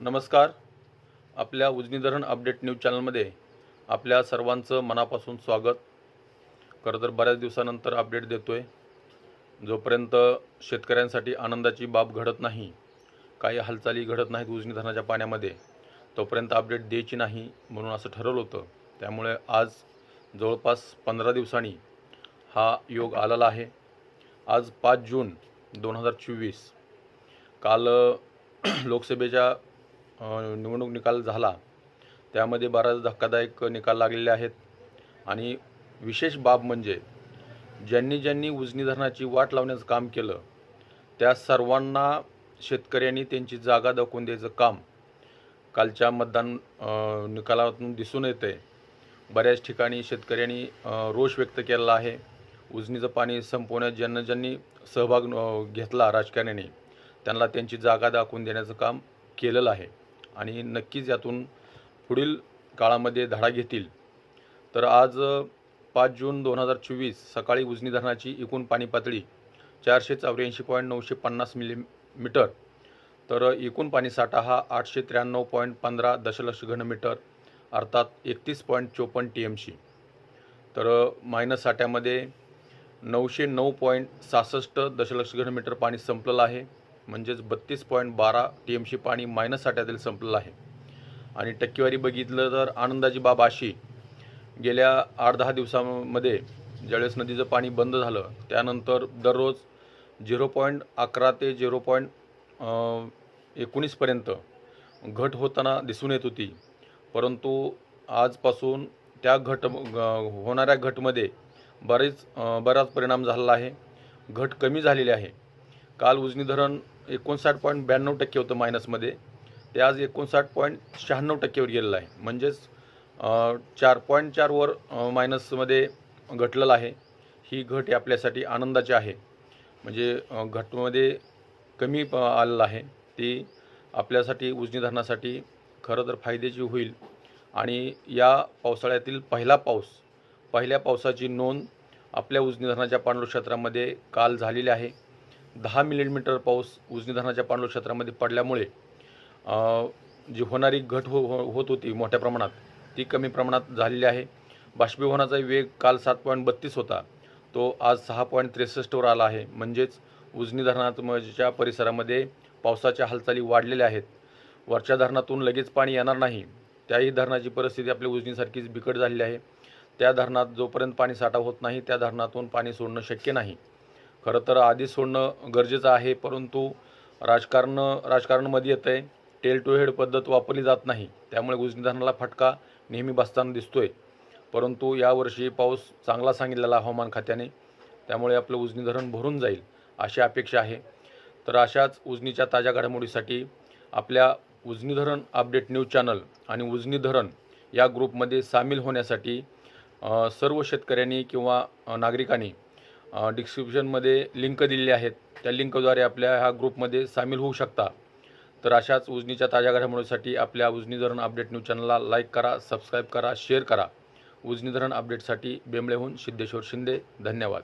नमस्कार. आपल्या उजनी धरण अपडेट न्यूज चॅनलमध्ये आपल्या सर्वांचं मनापासून स्वागत. खरं तर बऱ्याच दिवसानंतर अपडेट देतो आहे जोपर्यंत शेतकऱ्यांसाठी आनंदाची बाब घडत नाही काही हालचाली घडत नाहीत उजनी धरणाच्या पाण्यामध्ये तोपर्यंत अपडेट द्यायची नाही म्हणून असं ठरवलं होतं. त्यामुळे आज जवळपास पंधरा दिवसांनी हा योग आलेला आहे. आज पाच जून दोन हजार चोवीस. काल लोकसभेच्या निवडणूक निकाल झाला त्यामध्ये बराच धक्कादायक निकाल लागलेले आहेत. आणि विशेष बाब म्हणजे ज्यांनी ज्यांनी उजनी धरणाची वाट लावण्याचं काम केलं त्या सर्वांना शेतकऱ्यांनी त्यांची जागा दाखवून द्यायचं काम कालच्या मतदान निकालातून दिसून येते बऱ्याच ठिकाणी शेतकऱ्यांनी रोष व्यक्त केलेला आहे. उजनीचं पाणी संपवण्यात ज्यांना ज्यांनी सहभाग घेतला राजकारण्याने त्यांना त्यांची जागा दाखवून देण्याचं काम केलेलं आहे. आणि नक्कीच यातून पुढील काळामध्ये धडा घेतील. तर आज पाच जून दोन हजार चोवीस सकाळी उजनी धरणाची एकूण पाणी पातळी चारशे चौऱ्याऐंशी पॉईंट नऊशे पन्नास मिलीमीटर तर एकूण पाणीसाठा हा आठशे त्र्याण्णव पॉईंट पंधरा दशलक्ष घनमीटर अर्थात एकतीस पॉईंट चोपन्न टी एम सी तर मायनस साठ्यामध्ये नऊशे नऊ पॉईंट सहासष्ट दशलक्ष घनमीटर पाणी संपलेलं आहे. म्हणजेच बत्तीस पॉईंट बारा टी एम सी पाणी मायनस साठ्यातील संपलेलं आहे. आणि टक्केवारी बघितलं तर आनंदाची बाब अशी गेल्या आठ दहा दिवसामध्ये ज्यावेळेस नदीचं पाणी बंद झालं त्यानंतर दररोज झिरो पॉईंट अकरा ते झिरो पॉईंट एकोणीसपर्यंत घट होताना दिसून येत होती. परंतु आजपासून त्या घट ग- होणाऱ्या घटमध्ये बरेच बराच परिणाम झालेला आहे. घट कमी झालेली आहे. काल उजनी धरण एकोणसाठ पॉईंट ब्याण्णव टक्के होतं मायनसमध्ये ते आज एकोणसाठ पॉईंट शहाण्णव टक्केवर गेलेलं आहे. म्हणजेच चार पॉईंट चारवर मायनसमध्ये घटलेलं आहे. ही घट ही आपल्यासाठी आनंदाची आहे. म्हणजे घटमध्ये कमी प आलेलं आहे. ती आपल्यासाठी उजनी धरणासाठी खरं तर फायद्याची होईल. आणि या पावसाळ्यातील पहिला पाऊस पहिल्या पावसाची नोंद आपल्या उजनी धरणाच्या पाणलोट क्षेत्रामध्ये काल झालेली आहे. दहा मिलीमीटर पाऊस उजनी धरणाच्या पाणलोट क्षेत्रामध्ये पडल्यामुळे जी होणारी घट हो, हो होत होती मोठ्या प्रमाणात ती कमी प्रमाणात झालेली आहे. बाष्पीभवनाचा वेग काल सात पॉईंट बत्तीस होता. तो आज सहा पॉईंट त्रेसष्टवर आला आहे. म्हणजेच उजनी धरणाच्या परिसरामध्ये पावसाच्या हालचाली वाढलेल्या आहेत. वरच्या धरणातून लगेच पाणी येणार नाही. त्याही धरणाची परिस्थिती आपल्या उजनीसारखीच बिकट झालेली आहे. त्या धरणात जोपर्यंत पाणी साठा होत नाही त्या धरणातून पाणी सोडणं शक्य नाही. खरं तर आधी सोडणं गरजेचं आहे परंतु राजकारण राजकारणामध्ये येतं आहे टेल टू हेड पद्धत वापरली जात नाही. त्यामुळे उजनी धरणाला फटका नेहमी बसताना दिसतो आहे परंतु यावर्षी पाऊस चांगला सांगितलेला हवामान खात्याने. त्यामुळे आपलं उजनी धरण भरून जाईल अशी अपेक्षा आहे. तर अशाच उजनीच्या ताज्या घडामोडीसाठी आपल्या उजनी धरण अपडेट न्यूज चॅनल आणि उजनी धरण या ग्रुपमध्ये सामील होण्यासाठी सर्व शेतकऱ्यांनी किंवा नागरिकांनी डिस्क्रिप्शनमध्ये लिंक दिलेली आहेत. त्या लिंकद्वारे आपल्या ह्या ग्रुपमध्ये सामील होऊ शकता. तर अशाच उजनीच्या ताज्या घडामोडीसाठी आपल्या उजनी धरण अपडेट न्यूज चॅनलला लाईक करा सबस्क्राईब करा शेअर करा. उजनी धरण अपडेटसाठी बेंबळेहून सिद्धेश्वर शिंदे. धन्यवाद.